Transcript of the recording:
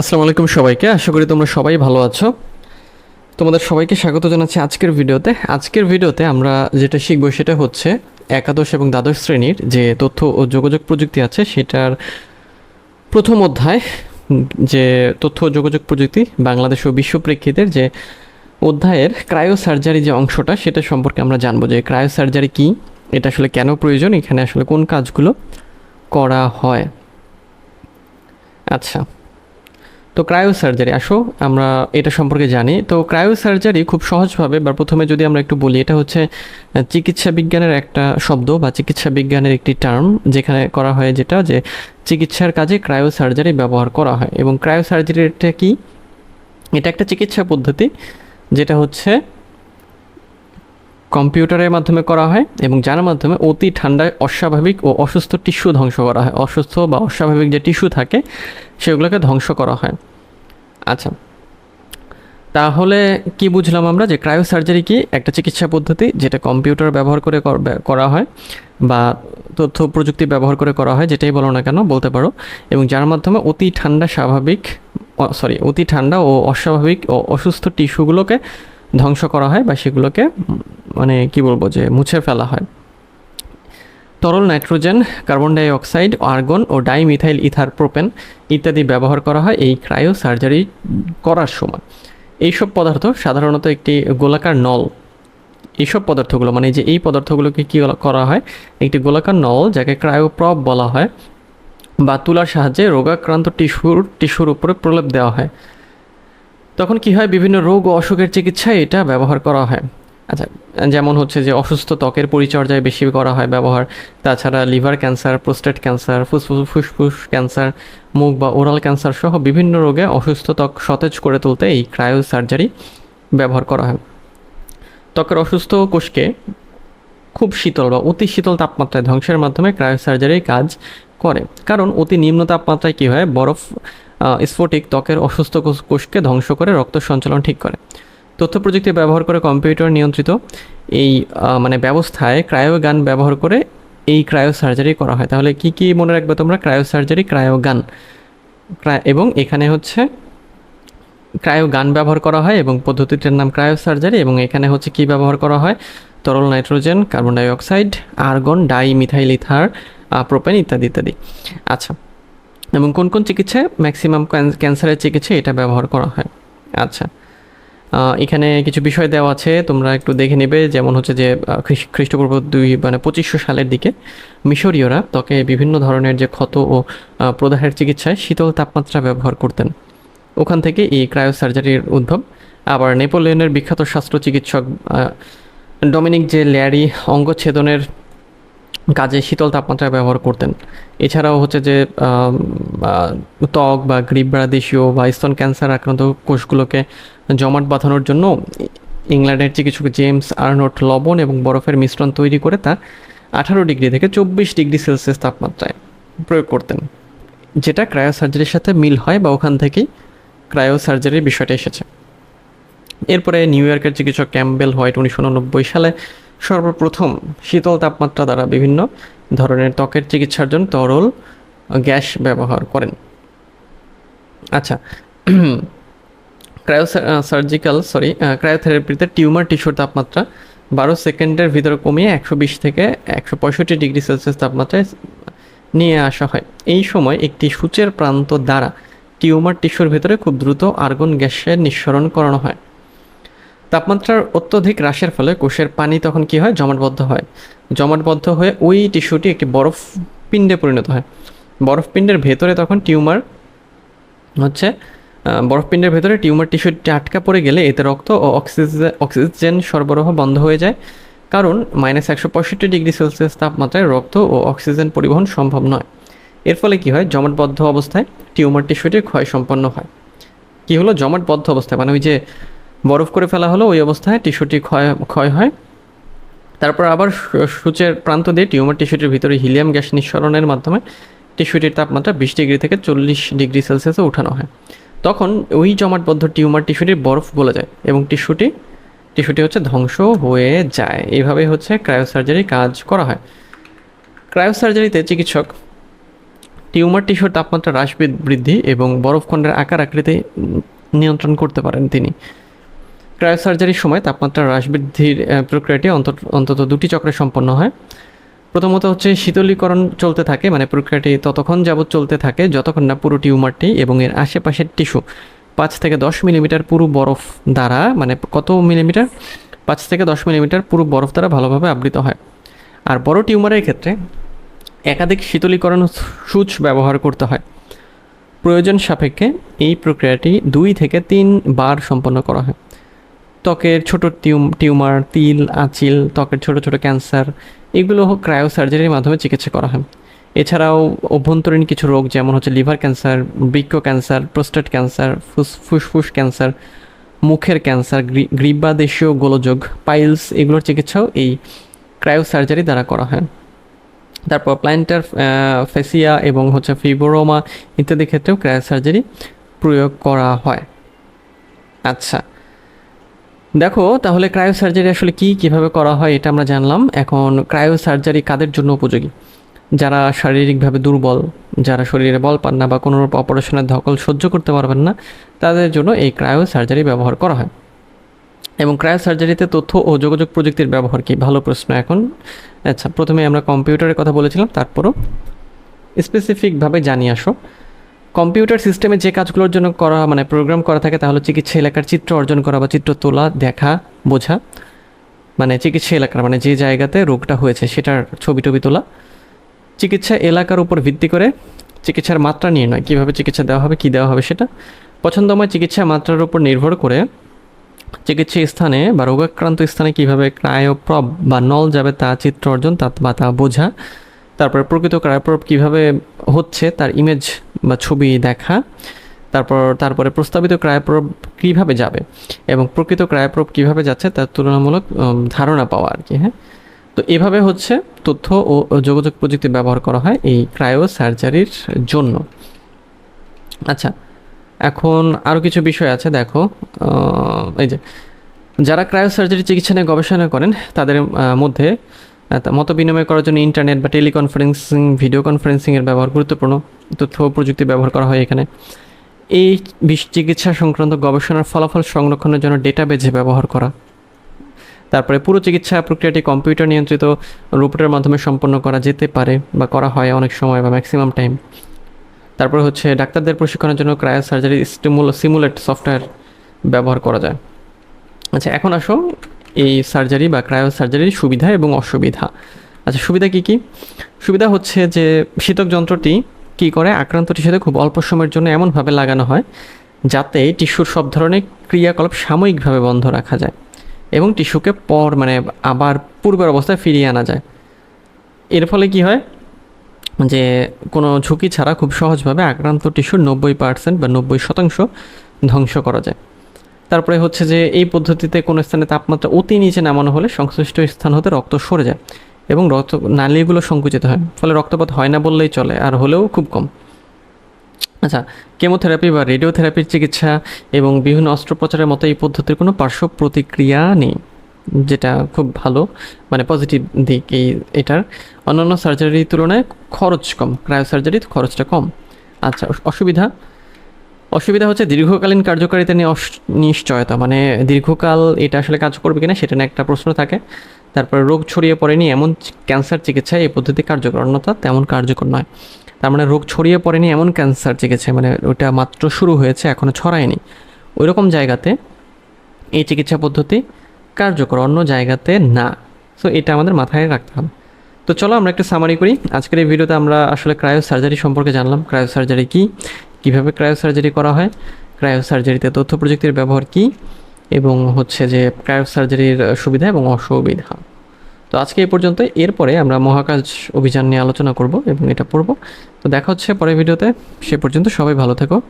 আসসালামু আলাইকুম সবাইকে। আশা করি তোমরা সবাই ভালো আছো। তোমাদের সবাইকে স্বাগত জানাচ্ছি আজকের ভিডিওতে। আজকের ভিডিওতে আমরা যেটা শিখব সেটা হচ্ছে একাদশ এবং দ্বাদশ শ্রেণির যে তথ্য ও যোগাযোগ প্রযুক্তি আছে, সেটার প্রথম অধ্যায়, যে তথ্য ও যোগাযোগ প্রযুক্তি বাংলাদেশ ও বিশ্ব প্রেক্ষিতের যে অধ্যায়ের ক্রায়ো সার্জারি যে অংশটা, সেটা সম্পর্কে আমরা জানব যে ক্রায়ো সার্জারি কী, এটা আসলে কেন প্রয়োজন, এখানে আসলে কোন কাজগুলো করা হয়। আচ্ছা তো ক্রায়ো সার্জারি আসো, আমরা এটা সম্পর্কে জানি। তো ক্রায়ো সার্জারি খুব সহজভাবে, বা প্রথমে যদি আমরা একটু বলি, এটা হচ্ছে চিকিৎসা বিজ্ঞানের একটা শব্দ, বা চিকিৎসা বিজ্ঞানের একটি টার্ম যেখানে করা হয় যেটা যে চিকিৎসার কাজে ক্রায়ো সার্জারি ব্যবহার করা হয়। এবং ক্রায়ো সার্জারিটা কি? এটা একটা চিকিৎসা পদ্ধতি, যেটা হচ্ছে কম্পিউটারের মাধ্যমে করা হয় এবং যার মাধ্যমে অতি ঠান্ডায় অস্বাভাবিক ও অসুস্থ টিস্যু ধ্বংস করা হয়। অসুস্থ বা অস্বাভাবিক যে টিস্যু থাকে, সেগুলোকে ধ্বংস করা হয়। আচ্ছা তাহলে কি বুঝলাম আমরা যে ক্রায়ো সার্জারি কি একটা চিকিৎসা পদ্ধতি যেটা কম্পিউটার ব্যবহার করে কর- হয় বা তথ্য প্রযুক্তি ব্যবহার করে করা হয়, যেটাই বলো না কেন, বলতে পারো। এবং যার মাধ্যমে অতি ঠান্ডা স্বাভাবিক সরি অতি ঠান্ডা ও অস্বাভাবিক ও অসুস্থ টিস্যুগুলোকে ধ্বংস করা হয় বা সেগুলোকে মানে কি বলব যে মুছে ফেলা হয়। তরল nitrogen, carbon dioxide argon ও ডাইমিথাইল ইথার প্রোপেন ইত্যাদি ব্যবহার করা হয় এই ক্রায়ো সার্জারি করার সময়। এইসব পদার্থ সাধারণত একটি গোলাকার নল। এইসব পদার্থগুলো মানে যে এই পদার্থগুলোকে কী করা হয়? একটি গোলাকার নল যাকে ক্রায়োপ্রপ বলা হয় বা তুলার সাহায্যে রোগাক্রান্ত টিস্যুর টিস্যুর উপরে প্রলেপ দেওয়া হয়। তখন কি হয়, বিভিন্ন রোগ ও অসুখের চিকিৎসায় এটা ব্যবহার করা হয়। আচ্ছা যেমন হচ্ছে যে অসুস্থ ত্বকের পরিচর্যায় বেশি করা হয় ব্যবহার, তাছাড়া লিভার ক্যান্সার, প্রোস্টেট ক্যান্সার, ফুসফুস ফুসফুস ক্যান্সার, মুখ বা ওরাল ক্যান্সার সহ বিভিন্ন রোগে অসুস্থ ত্বক সতেজ করে তুলতে এই ক্রায়ো সার্জারি ব্যবহার করা হয়। ত্বকের অসুস্থ কোষকে খুব শীতল বা অতি শীতল তাপমাত্রায় ধ্বংসের মাধ্যমে ক্রায়ো সার্জারি কাজ করে। কারণ অতি নিম্ন তাপমাত্রায় কী হয়, বরফ স্ফটিক ত্বকের অসুস্থ কোষ- কোষকে ধ্বংস করে রক্ত সঞ্চালন ঠিক করে। তথ্য প্রযুক্তি ব্যবহার করে কম্পিউটার নিয়ন্ত্রিত এই মানে ব্যবস্থায় ক্রায়োগান ব্যবহার করে এই ক্রায়ো সার্জারি করা হয়। তাহলে কি কি মনে রাখবে তোমরা? Cryo surgery ক্রায়োগান। ক্রায়- এবং এখানে হচ্ছে ক্রায়ো গান ব্যবহার করা হয় এবং পদ্ধতিটির নাম ক্রায়ো সার্জারি এবং এখানে হচ্ছে কি ব্যবহার করা হয়? তরল nitrogen, carbon dioxide argon dimethyl ether propane ইত্যাদি ইত্যাদি। আচ্ছা এবং কোন কোন চিকিৎসায় ম্যাক্সিমাম ক্যান্সারের চিকিৎসায় এটা ব্যবহার করা হয়? আচ্ছা। এখানে কিছু বিষয় দেওয়া আছে, তোমরা একটু দেখে নেবে। যেমন হচ্ছে যে খ্রিস্টপূর্ব দুই মানে পঁচিশশো সালের দিকে মিশরীয়রা ত্বকে বিভিন্ন ধরনের যে ক্ষত ও প্রদাহের চিকিৎসায় শীতল তাপমাত্রা ব্যবহার করতেন। ওখান থেকে এই ক্রায়ো সার্জারির উদ্ভব। আবার নেপোলিয়নের বিখ্যাত শাস্ত্র চিকিৎসক ডমিনিক যে ল্যারি অঙ্গচ্ছেদনের কাজে শীতল তাপমাত্রা ব্যবহার করতেন। এছাড়াও হচ্ছে যে ত্বক বা গ্রীবরাদেশীয় বা স্তন ক্যান্সার আক্রান্ত কোষগুলোকে জমাট বাঁধানোর জন্য ইংল্যান্ডের চিকিৎসক জেমস আর্নট লবণ এবং বরফের মিশ্রণ তৈরি করে তা আঠারো ডিগ্রি থেকে চব্বিশ ডিগ্রি সেলসিয়াস তাপমাত্রায় প্রয়োগ করতেন, যেটা ক্রায়ো সার্জারির সাথে মিল হয় বা ওখান থেকেই ক্রায়ো সার্জারির বিষয়টা এসেছে। এরপরে নিউ ইয়র্কের চিকিৎসক ক্যাম্বেল হোয়াইট উনিশশো উননব্বই সালে সর্বপ্রথম শীতল তাপমাত্রা দ্বারা বিভিন্ন ধরনের ত্বকের চিকিৎসার জন্য তরল গ্যাস ব্যবহার করেন। আচ্ছা ক্রায়ো সার্জিক্যাল সরি ক্রায়োথেরাপিতে টিউমার টিস্যুর তাপমাত্রা বারো সেকেন্ডের ভিতরে কমিয়ে একশো বিশ থেকে একশো পঁয়ষট্টি ডিগ্রি সেলসিয়াস তাপমাত্রায় নিয়ে আসা হয়। এই সময় একটি সূচের প্রান্ত দ্বারা টিউমার টিস্যুর ভেতরে খুব দ্রুত আর্গন গ্যাসের নিঃসরণ করানো হয়। তাপমাত্রার অত্যধিক হ্রাসের ফলে কোষের পানি তখন কি হয়? জমাটবদ্ধ হয়। জমাটবদ্ধ হয়ে ওই টিস্যুটি একটি বরফ পিণ্ডে পরিণত হয়। বরফ পিণ্ডের ভেতরে তখন টিউমার হচ্ছে বরফপিণ্ডের ভেতরে টিউমার টিস্যুটি আটকা পড়ে গেলে এতে রক্ত ও অক্সিজেন অক্সিজেন সরবরাহ বন্ধ হয়ে যায়। কারণ মাইনাস একশো পঁয়ষট্টি ডিগ্রি সেলসিয়াস তাপমাত্রায় রক্ত ও অক্সিজেন পরিবহন সম্ভব নয়। এর ফলে কি হয়? জমাটবদ্ধ অবস্থায় টিউমার টিস্যুটির ক্ষয় সম্পন্ন হয়। কি হলো? জমাটবদ্ধ অবস্থায় মানে ওই যে বরফ করে ফেলা হলো, ওই অবস্থায় টিস্যুটি ক্ষয় ক্ষয় হয়। তারপর আবার সূচের প্রান্ত দিয়ে টিউমার টিস্যুটির ভিতরে হিলিয়াম গ্যাস নিঃসরণের মাধ্যমে টিস্যুটির তাপমাত্রা বিশ ডিগ্রি থেকে চল্লিশ ডিগ্রি সেলসিয়াসে উঠানো হয়। তখন ওই জমাটবদ্ধ টিউমার টিস্যুটির বরফ গলে যায় এবং টিস্যুটি টিস্যুটি হচ্ছে ধ্বংস হয়ে যায়। এইভাবে হচ্ছে ক্রায়োসার্জারি কাজ করা হয়। ক্রায়োসার্জারিতে চিকিৎসক, টিউমার টিস্যুর তাপমাত্রা হ্রাস বৃদ্ধি এবং বরফখণ্ডের আকার আকৃতি নিয়ন্ত্রণ করতে পারেন তিনি। ক্রায়োসার্জারির সময় তাপমাত্রা হ্রাস বৃদ্ধির প্রক্রিয়াটি অন্তত দুটি চক্রে সম্পন্ন হয়। প্রথমত হচ্ছে শীতলীকরণ চলতে থাকে মানে প্রক্রিয়াটি ততক্ষণ যাবৎ চলতে থাকে, যতক্ষণ না পুরো টিউমারটি এবং এর আশেপাশের টিস্যু পাঁচ থেকে দশ মিলিমিটার পুরো বরফ দ্বারা মানে কত মিলিমিটার? পাঁচ থেকে দশ মিলিমিটার পুরো বরফ দ্বারা ভালোভাবে আবৃত হয়। আর বড় টিউমারের ক্ষেত্রে একাধিক শীতলীকরণ সূচ ব্যবহার করতে হয়। প্রয়োজন সাপেক্ষে এই প্রক্রিয়াটি দুই থেকে তিন বার সম্পন্ন করা হয়। ত্বকের ছোট টিউম, টিউমার, তিল, আঁচিল, ত্বকের ছোট ছোট ক্যান্সার, এগুলো ক্রায়ো সার্জারির মাধ্যমে চিকিৎসা করা হয়। এছাড়াও অভ্যন্তরীণ কিছু রোগ যেমন হচ্ছে লিভার ক্যান্সার, বৃক্ক ক্যান্সার, প্রোস্টেট ক্যান্সার, ফুস, ফুসফুস ক্যান্সার, মুখের ক্যান্সার, গ্রি- গ্রীবাদেশীয় গোলযোগ, পাইলস এগুলোর চিকিৎসাও এই ক্রায়ো সার্জারি দ্বারা করা হয়। তারপর প্ল্যান্টার ফেসিয়া এবং হচ্ছে ফিবোরোমা ইত্যাদি ক্ষেত্রেও ক্রায়ো সার্জারি প্রয়োগ করা হয়। আচ্ছা দেখো, তাহলে ক্রায়ো সার্জারি আসলে কি, কীভাবে করা হয় এটা আমরা জানলাম। এখন ক্রায়ো সার্জারি কাদের জন্য উপযোগী? যারা শারীরিকভাবে দুর্বল, যারা শরীরে বল পান না বা কোনো অপারেশনের ধকল সহ্য করতে পারবেন না, তাদের জন্য এই ক্রায়ো সার্জারি ব্যবহার করা হয়। এবং ক্রায়ো সার্জারিতে তথ্য ও যোগাযোগ প্রযুক্তির ব্যবহার কি? ভালো প্রশ্ন এখন। আচ্ছা প্রথমে আমরা কম্পিউটারের কথা বলেছিলাম, তারপরও স্পেসিফিকভাবে জানিয়ে আসো। কম্পিউটার সিস্টেমে যে কাজগুলোর জন্য করা মানে প্রোগ্রাম করা থাকে তাহলে চিকিৎসা এলাকার চিত্র অর্জন করা বা চিত্র তোলা, দেখা, বোঝা মানে চিকিৎসা এলাকার মানে যে জায়গাতে রোগটা হয়েছে সেটার ছবি টবি তোলা। চিকিৎসা এলাকার উপর ভিত্তি করে চিকিৎসার মাত্রা নিয়ে নয় কীভাবে চিকিৎসা দেওয়া হবে, কী দেওয়া হবে সেটা। পছন্দময় চিকিৎসা মাত্রার উপর নির্ভর করে চিকিৎসা স্থানে বা রোগাক্রান্ত স্থানে কীভাবে ক্রায়োপ্রব বা নল যাবে তা চিত্র অর্জন, তা বা তা বোঝা, তারপরে প্রকৃত ক্রায়োপ্রব কীভাবে হচ্ছে, তার ইমেজ ছবি দেখা, তারপর, তারপরে প্রস্তাবিত ক্রায়োপ্রব কীভাবে যাবে এবং প্রকৃত ক্রায়োপ্রব কীভাবে যাচ্ছে তার তুলনামূলক ধারণা পাওয়া আর কি হ্যাঁ? তো এভাবে হচ্ছে তথ্য ও ও যোগাযোগ প্রযুক্তি ব্যবহার করা হয় এই ক্রায়ো সার্জারির জন্য। আচ্ছা এখন আরও কিছু বিষয় আছে, দেখো এই যে, যারা ক্রায়ো সার্জারি চিকিৎসা নিয়ে গবেষণা করেন, তাদের মধ্যে মত বিনিময় করার জন্য ইন্টারনেট বা টেলিকনফারেন্সিং, ভিডিও কনফারেন্সিংয়ের ব্যবহার গুরুত্বপূর্ণ। তথ্য প্রযুক্তি ব্যবহার করা হয় এখানে। এই বিষ চিকিৎসা সংক্রান্ত গবেষণার ফলাফল সংরক্ষণের জন্য ডেটাবেজে ব্যবহার করা। তারপরে পুরো চিকিৎসা প্রক্রিয়াটি কম্পিউটার নিয়ন্ত্রিত রোবটের মাধ্যমে সম্পন্ন করা যেতে পারে বা করা হয় অনেক সময় বা ম্যাক্সিমাম টাইম। তারপরে হচ্ছে ডাক্তারদের প্রশিক্ষণের জন্য ক্রায়ো সার্জারি স্টিমুল সিমুলেট সফটওয়্যার ব্যবহার করা যায়। আচ্ছা এখন আসো এই সার্জারি বা ক্রায়ো সার্জারির সুবিধা এবং অসুবিধা। আচ্ছা সুবিধা কি কি? সুবিধা হচ্ছে যে শীতক যন্ত্রটি কী করে? আক্রান্ত টিস্যুতে খুব অল্প সময়ের জন্য এমনভাবে লাগানো হয় যাতে টিস্যুর সব ধরনের ক্রিয়াকলাপ সাময়িকভাবে বন্ধ রাখা যায় এবং টিস্যুকে পর মানে আবার পূর্বের অবস্থায় ফিরিয়ে আনা যায়। এর ফলে কি হয়? যে কোনো ঝুঁকি ছাড়া খুব সহজভাবে আক্রান্ত টিস্যুর নব্বই পার্সেন্ট বা নব্বই শতাংশ ধ্বংস করা যায়। তারপরে হচ্ছে যে এই পদ্ধতিতে কোনো স্থানে তাপমাত্রা অতি নিচে নামানো হলে সংশ্লিষ্ট স্থান হতে রক্ত সরে যায়। এবং রক্ত, নালীগুলো সংকুচিত হয়। ফলে রক্তপাত হয় না বললেই চলে, আর হলেও খুব কম। আচ্ছা কেমোথেরাপি বা রেডিওথেরাপির চিকিৎসা এবং বিভিন্ন অস্ত্রোপচারের মতো এই পদ্ধতির কোনো পার্শ্ব প্রতিক্রিয়া নেই, যেটা খুব ভালো মানে পজিটিভ দিক এই, এটার। অন্যান্য সার্জারির তুলনায় খরচ কম ক্রায়ো সার্জারির খরচটা কম। আচ্ছা অসুবিধা? অসুবিধা হচ্ছে দীর্ঘকালীন কার্যকারিতা নিয়ে অস- নিশ্চয়তা মানে দীর্ঘকাল এটা আসলে কাজ করবে কিনা সেটা নিয়ে একটা প্রশ্ন থাকে। তারপরে রোগ ছড়িয়ে পড়েনি, এমন ক্যান্সার চিকিৎসায় এই পদ্ধতি কার্যকর, অন্যথা তেমন কার্যকর নয়। তার মানে রোগ ছড়িয়ে পড়েনি, এমন ক্যান্সার চিকিৎসায় মানে ওটা মাত্র শুরু হয়েছে এখনও ছড়ায়নি। ওই রকম জায়গাতে এই চিকিৎসা পদ্ধতি কার্যকর, অন্য জায়গাতে না। সো এটা আমাদের মাথায় রাখতে হবে। তো চলো আমরা একটু সামারি করি। আজকের এই ভিডিওতে আমরা আসলে ক্রায়ো সার্জারি সম্পর্কে জানলাম। ক্রায়ো সার্জারি কী? কীভাবে ক্রায়ো সার্জারি করা হয়? ক্রায়ো সার্জারিতে তথ্য প্রযুক্তির ব্যবহার কী? এবং হচ্ছে যে ক্রায়ো সার্জারির সুবিধা এবং অসুবিধা। তো আজকে এই পর্যন্ত এরপরে আমরা মহাকাশ অভিযান নিয়ে আলোচনা করব এবং এটা পড়ব। তো দেখা হচ্ছে পরের ভিডিওতে। সে পর্যন্ত সবাই ভালো থেকো।